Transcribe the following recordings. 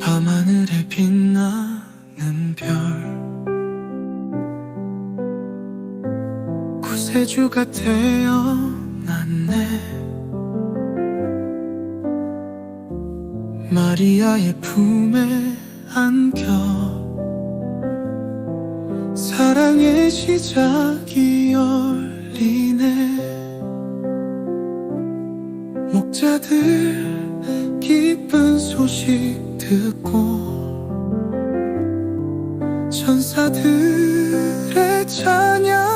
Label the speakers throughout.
Speaker 1: 밤하늘에 빛나는 별. 구세주가 태어났네 마리아의 품에 안겨 사랑의 시작이 열리네. 목자들 기쁜 소식 듣고 천사들의 찬양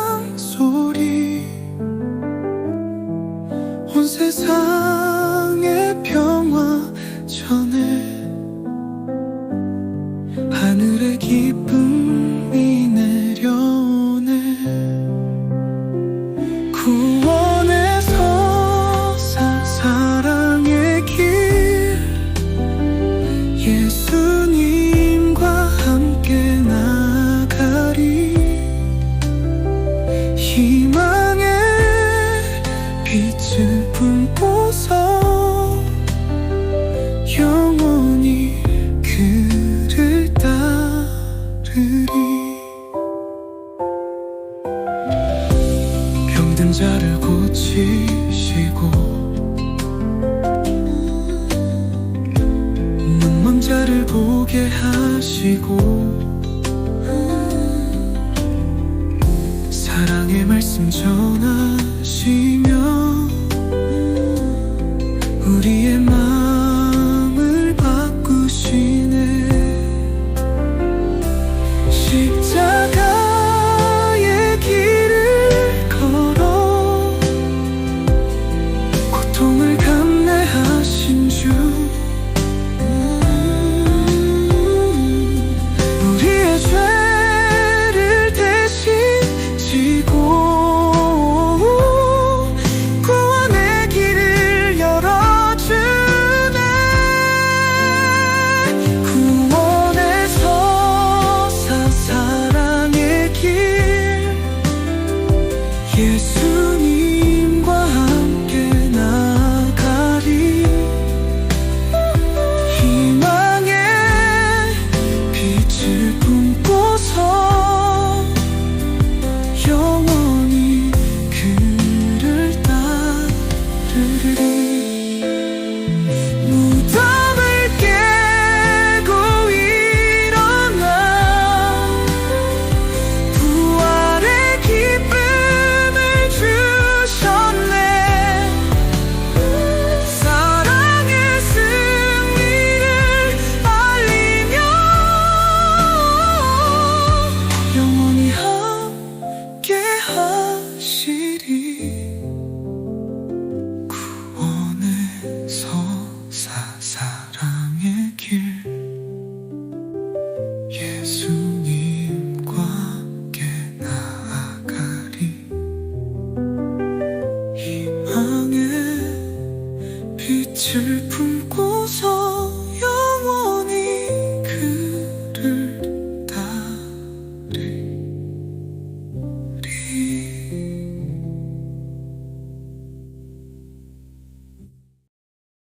Speaker 1: 희망의 빛을 품고서 영원히 그를 따르리. 병든 자를 고치시고 눈먼 자를 보게 하시고 사랑의 말씀 전하시며 영원